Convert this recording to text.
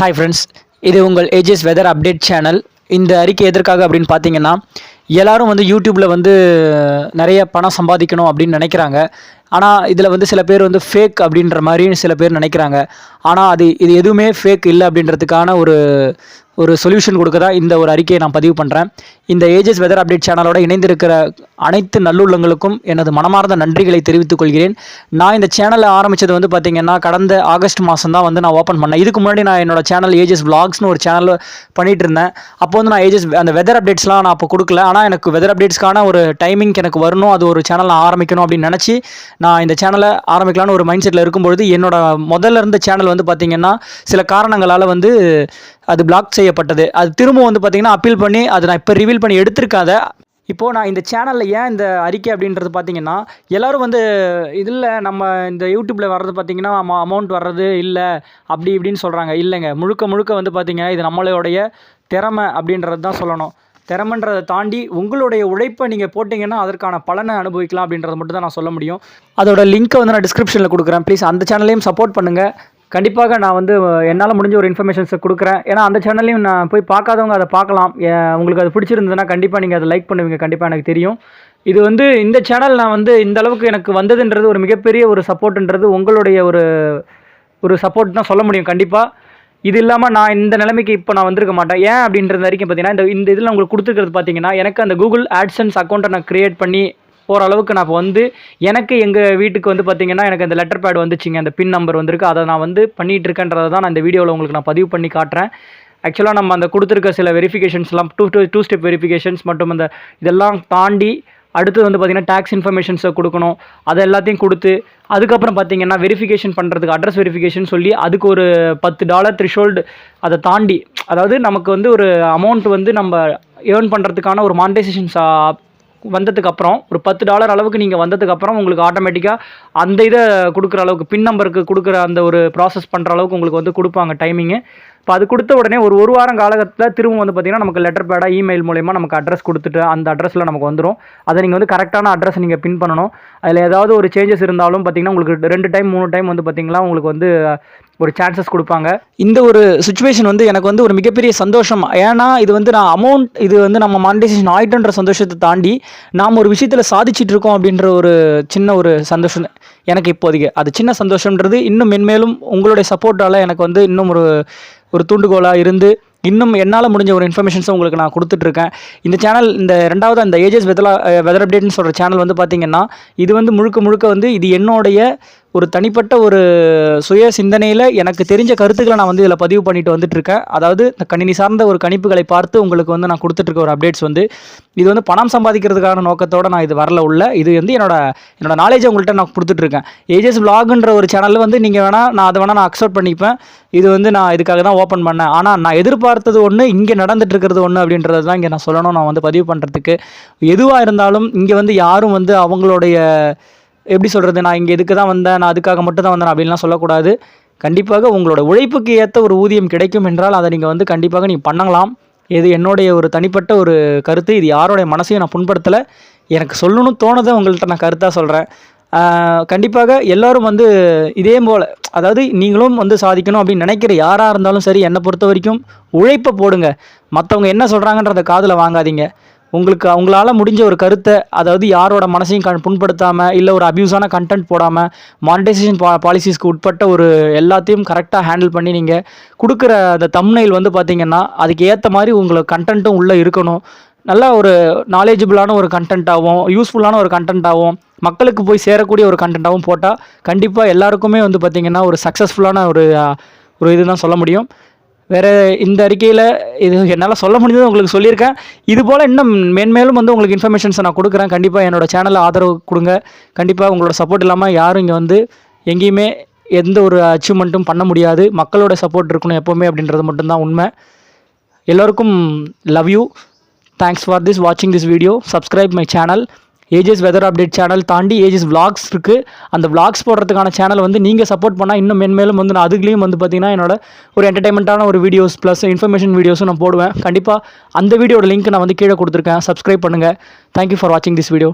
Hi friends இது உங்கள் ages weather update channel இந்த அறிக்கை எதற்காக அப்படின்னு பார்த்தீங்கன்னா எல்லாரும் வந்து யூடியூப்பில் வந்து நிறைய பணம் சம்பாதிக்கணும் அப்படின்னு நினைக்கிறாங்க. ஆனால் இதில் வந்து சில பேர் வந்து ஃபேக் அப்படின்ற மாதிரி சில பேர் நினைக்கிறாங்க. ஆனால் அது இது எதுவுமே ஃபேக் இல்லை அப்படின்றதுக்கான ஒரு ஒரு சொல்யூஷன் கொடுக்க தான் இந்த ஒரு அறிக்கையை நான் பதிவு பண்ணுறேன் இந்த ஏஜஸ் வெதர் அப்டேட் சேனலோட இணைந்திருக்கிற அனைத்து நல்லுள்ளங்களுக்கும் எனது மனமார்ந்த நன்றிகளை தெரிவித்துக் கொள்கிறேன். நான் இந்த சேனலை ஆரம்பித்தது வந்து பார்த்திங்கன்னா கடந்த ஆகஸ்ட் மாதம் தான் வந்து நான் ஓப்பன் பண்ணேன். இதுக்கு முன்னாடி நான் என்னோட சேனல் ஏஜஸ் vlogsனு ஒரு சேனல் பண்ணிட்டு இருந்தேன். அப்போ வந்து நான் ஏஜஸ் அந்த வெதர் அப்டேட்ஸ்லாம் நான் அப்போ கொடுக்கல. ஆனால் எனக்கு வெதர் அப்டேட்ஸ்க்கான ஒரு டைமிங் எனக்கு வரணும். அது ஒரு சேனல் ஆரம்பிக்கணும் அப்படின்னு நினச்சி நான் இந்த சேனலை ஆரம்பிக்கலாம்னு ஒரு மைண்ட் செட்டில் இருக்கும்பொழுது என்னோட முதல்ல இருந்த சேனல் வந்து பார்த்திங்கன்னா சில காரணங்களால் வந்து அது பிளாக் செய்யப்பட்டது. அது திரும்ப வந்து பார்த்திங்கன்னா அப்பீல் பண்ணி அதை நான் இப்போ ரிவீல் பண்ணி எடுத்திருக்காத. இப்போது நான் இந்த சேனலில் ஏன் இந்த அறிக்கை அப்படின்றது பார்த்தீங்கன்னா எல்லோரும் வந்து இதில் நம்ம இந்த யூடியூப்பில் வர்றது பார்த்தீங்கன்னா அமௌண்ட் வர்றது இல்லை. அப்படி இப்படின்னு சொல்கிறாங்க இல்லைங்க. முழுக்க முழுக்க வந்து பார்த்திங்கன்னா இது நம்மளுடைய திறமை அப்படின்றது தான் சொல்லணும். திறமைன்றதை தாண்டி உங்களுடைய உழைப்பை நீங்கள் போட்டிங்கன்னா அதற்கான பலனை அனுபவிக்கலாம் அப்படின்றத மட்டும் தான் நான் சொல்ல முடியும். அதோட லிங்க்கை வந்து நான் டிஸ்கிரிப்ஷனில் கொடுக்குறேன். ப்ளீஸ் அந்த சேனலையும் சப்போர்ட் பண்ணுங்கள் கண்டிப்பாக நான் வந்து என்னால் முடிஞ்ச ஒரு இன்ஃபர்மேஷன்ஸை கொடுக்குறேன். ஏன்னா அந்த சேனல்லையும் நான் போய் பார்க்காதவங்க அதை பார்க்கலாம். உங்களுக்கு அது பிடிச்சிருந்ததுன்னா கண்டிப்பாக நீங்கள் அதை லைக் பண்ணுவீங்க. கண்டிப்பாக எனக்கு தெரியும். இது வந்து இந்த சேனல் நான் வந்து இந்த அளவுக்கு எனக்கு வந்ததுன்றது ஒரு மிகப்பெரிய ஒரு சப்போர்ட்டுன்றது உங்களுடைய ஒரு ஒரு சப்போர்ட் தான் சொல்ல முடியும். கண்டிப்பாக இது இல்லாமல் நான் இந்த நிலைமைக்கு இப்போ நான் வந்திருக்க மாட்டேன். ஏன் அப்படின்றது வரைக்கும் பார்த்தீங்கன்னா இந்த இந்த இதில் உங்களுக்கு கொடுத்துருக்கிறது பார்த்தீங்கன்னா எனக்கு அந்த கூகுள் ஆட்சன்ஸ் அக்கௌண்ட்டை நான் க்ரியேட் பண்ணி போகிற அளவுக்கு நான் இப்போ வந்து எனக்கு எங்கள் வீட்டுக்கு வந்து பார்த்தீங்கன்னா எனக்கு அந்த லெட்டர் பேட் வந்துச்சுங்க. அந்த பின் நம்பர் வந்திருக்கு. அதை நான் வந்து பண்ணிகிட்டு இருக்கேன்றதை தான் நான் இந்த வீடியோவில் உங்களுக்கு நான் பதிவு பண்ணி காட்டுறேன். ஆக்சுவலாக நம்ம அந்த கொடுத்துருக்க சில வெரிஃபிகேஷன்ஸ்லாம் two two two step verifications மற்றும் அந்த இதெல்லாம் தாண்டி அடுத்து வந்து பார்த்திங்கன்னா டேக்ஸ் இன்ஃபர்மேஷன்ஸை கொடுக்கணும். அதை எல்லாத்தையும் கொடுத்து அதுக்கப்புறம் பார்த்தீங்கன்னா வெரிஃபிகேஷன் பண்ணுறதுக்கு அட்ரஸ் வெரிஃபிகேஷன் சொல்லி அதுக்கு ஒரு பத்து டாலர் த்ரிஷோல்டு அதை தாண்டி அதாவது நமக்கு வந்து ஒரு அமௌண்ட் வந்து நம்ம ஏர்ன் பண்ணுறதுக்கான ஒரு மானிட்டைசேஷன்ஸ் வந்ததுக்கப்புறம் ஒரு பத்து டாலர் அளவுக்கு நீங்கள் வந்ததுக்கப்புறம் உங்களுக்கு ஆட்டோமேட்டிக்காக அந்த இதை கொடுக்குற அளவுக்கு பின் நம்பருக்கு கொடுக்குற அந்த ஒரு ப்ராசஸ் பண்ணுற அளவுக்கு உங்களுக்கு வந்து கொடுப்பாங்க டைமிங்கு இப்போ அது கொடுத்த உடனே ஒரு ஒரு வாரம் காலகட்டத்தில் திரும்ப வந்து பார்த்தீங்கன்னா நமக்கு லெட்டர் பேடாக இமெயில் மூலயமா நமக்கு அட்ரஸ் கொடுத்துட்டு அந்த அட்ரஸில் நமக்கு வந்துடும் அதை நீங்கள் வந்து கரெக்டான அட்ரஸ் நீங்கள் பின் பண்ணணும். அதில் ஏதாவது ஒரு சேஞ்சஸ் இருந்தாலும் பார்த்தீங்கன்னா உங்களுக்கு ரெண்டு டைம் மூணு டைம் வந்து பார்த்தீங்கன்னா உங்களுக்கு வந்து ஒரு சான்சஸ் கொடுப்பாங்க. இந்த ஒரு சுச்சுவேஷன் வந்து எனக்கு வந்து ஒரு மிகப்பெரிய சந்தோஷம். ஏன்னா இது வந்து நான் அமௌண்ட் இது வந்து நம்ம மானிட்டைசேஷன் ஆயிட்டன்ற சந்தோஷத்தை தாண்டி நாம் ஒரு விஷயத்தில் சாதிச்சிட்டு இருக்கோம் அப்படின்ற ஒரு சின்ன ஒரு சந்தோஷம் எனக்கு இப்போதைக்கு. அது சின்ன சந்தோஷம்ன்றது இன்னும் மென்மேலும் உங்களுடைய சப்போர்ட்டால் எனக்கு வந்து இன்னும் ஒரு ஒரு தூண்டுகோலாக இருந்து இன்னும் என்னால் முடிஞ்ச ஒரு இன்ஃபர்மேஷன்ஸை உங்களுக்கு நான் கொடுத்துட்ருக்கேன். இந்த சேனல் இந்த ரெண்டாவது அந்த ஏஜஸ் வெதலா வெதர் அப்டேட்னு சொல்கிற சேனல் வந்து பார்த்திங்கன்னா இது வந்து முழுக்க முழுக்க வந்து இது என்னுடைய ஒரு தனிப்பட்ட ஒரு சுய சிந்தனையில் எனக்கு தெரிஞ்ச கருத்துக்களை நான் வந்து இதில் பதிவு பண்ணிட்டு வந்துட்டுருக்கேன் அதாவது இந்த கணினி சார்ந்த ஒரு கணிப்புகளை பார்த்து உங்களுக்கு வந்து நான் கொடுத்துட்ருக்க ஒரு அப்டேட்ஸ் வந்து இது வந்து பணம் சம்பாதிக்கிறதுக்கான நோக்கத்தோடு நான் இது வரல உள்ள இது வந்து என்னோட என்னோட நாலேஜை உங்கள்கிட்ட நான் கொடுத்துட்ருக்கேன். ஏஜஸ் விலாகுன்ற ஒரு சேனலில் வந்து நீங்கள் வேணால் நான் அதை வேணால் நான் அக்செப்ட் பண்ணிப்பேன். இது வந்து நான் இதுக்காக தான் ஓப்பன் பண்ணேன். ஆனால் நான் எதிர்பார்த்தது ஒன்று இங்கே நடந்துட்டு இருக்கிறது ஒன்று அப்படின்றது தான் இங்கே நான் சொல்லணும். நான் வந்து பதிவு பண்ணுறதுக்கு எதுவாக இருந்தாலும் இங்கே வந்து யாரும் வந்து அவங்களுடைய எப்படி சொல்கிறது நான் இங்கே இதுக்கு தான் வந்தேன் நான் அதுக்காக மட்டும் தான் வந்தேன் அப்படின்லாம் சொல்லக்கூடாது. கண்டிப்பாக உங்களோட உழைப்புக்கு ஏற்ற ஒரு ஊதியம் கிடைக்கும் என்றால் அதை நீங்கள் வந்து கண்டிப்பாக நீங்கள் பண்ணலாம். இது என்னுடைய ஒரு தனிப்பட்ட ஒரு கருத்து. இது யாரோடைய மனசையும் நான் புண்படுத்தலை. எனக்கு சொல்லணும்னு தோணுதை உங்கள்கிட்ட நான் கருத்தாக சொல்கிறேன் கண்டிப்பாக எல்லாரும் வந்து இதே போல் அதாவது நீங்களும் வந்து சாதிக்கணும் அப்படின்னு நினைக்கிற யாராக இருந்தாலும் சரி என்னை பொறுத்த வரைக்கும் உழைப்பை போடுங்க. மற்றவங்க என்ன சொல்கிறாங்கன்றத காதில் வாங்காதீங்க. உங்களுக்கு அவங்களால முடிஞ்ச ஒரு கருத்தை அதாவது யாரோட மனசையும் கண் புண்படுத்தாமல் இல்லை ஒரு அப்யூஸான கண்டென்ட் போடாமல் மானிட்டைசேஷன் பா பாலிசிஸ்க்கு உட்பட்ட ஒரு எல்லாத்தையும் கரெக்டாக ஹேண்டில் பண்ணி நீங்கள் கொடுக்குற அந்த தம்னைல் வந்து பார்த்தீங்கன்னா அதுக்கு ஏற்ற மாதிரி உங்களுக்கு கண்டென்ட்டும் உள்ளே இருக்கணும். நல்லா ஒரு நாலேஜபிளான ஒரு கண்டென்ட்டாகவும் யூஸ்ஃபுல்லான ஒரு கண்டென்ட்டாகவும் மக்களுக்கு போய் சேரக்கூடிய ஒரு கண்டென்ட்டாகவும் போட்டால் கண்டிப்பாக எல்லாருக்குமே வந்து பார்த்திங்கன்னா ஒரு சக்ஸஸ்ஃபுல்லான ஒரு ஒரு இதுதான் சொல்ல முடியும். வேறு இந்த அறிக்கையில் இது என்னால் சொல்ல முடிஞ்சது உங்களுக்கு சொல்லியிருக்கேன். இது போல் இன்னும் மேன்மேலும் வந்து உங்களுக்கு இன்ஃபர்மேஷன்ஸை நான் கொடுக்குறேன். கண்டிப்பாக என்னோடய சேனலில் ஆதரவு கொடுங்க. கண்டிப்பாக உங்களோட சப்போர்ட் இல்லாமல் யாரும் இங்கே வந்து எங்கேயுமே எந்த ஒரு அச்சீவ்மெண்ட்டும் பண்ண முடியாது. மக்களோட சப்போர்ட் இருக்கணும் எப்போவுமே அப்படின்றது மட்டும்தான் உண்மை. எல்லோருக்கும் love you thanks for this வாட்சிங் this video subscribe my channel ages weather update channel தாண்டி ஏஜஸ் விளாக்ஸ் இருக்குது அந்த விளாக்ஸ் போடுறதுக்கான சேனல் வந்து நீங்கள் சப்போர்ட் பண்ணால் இன்னும் மென்மேலும் வந்து நான் அதுலேயும் வந்து பார்த்தீங்கன்னா என்னோட ஒரு என்டர்டைன்மெண்ட்டான ஒரு வீடியோஸ் ப்ளஸ் இன்ஃபர்மேஷன் வீடியோஸும் நான் போடுவேன். கண்டிப்பாக அந்த வீடியோட லிங்க் நான் வந்து கீழே கொடுத்துருக்கேன். சப்ஸ்கிரைப் பண்ணுங்கள் தேங்க்யூ ஃபார் வாட்சிங் திஸ் வீடியோ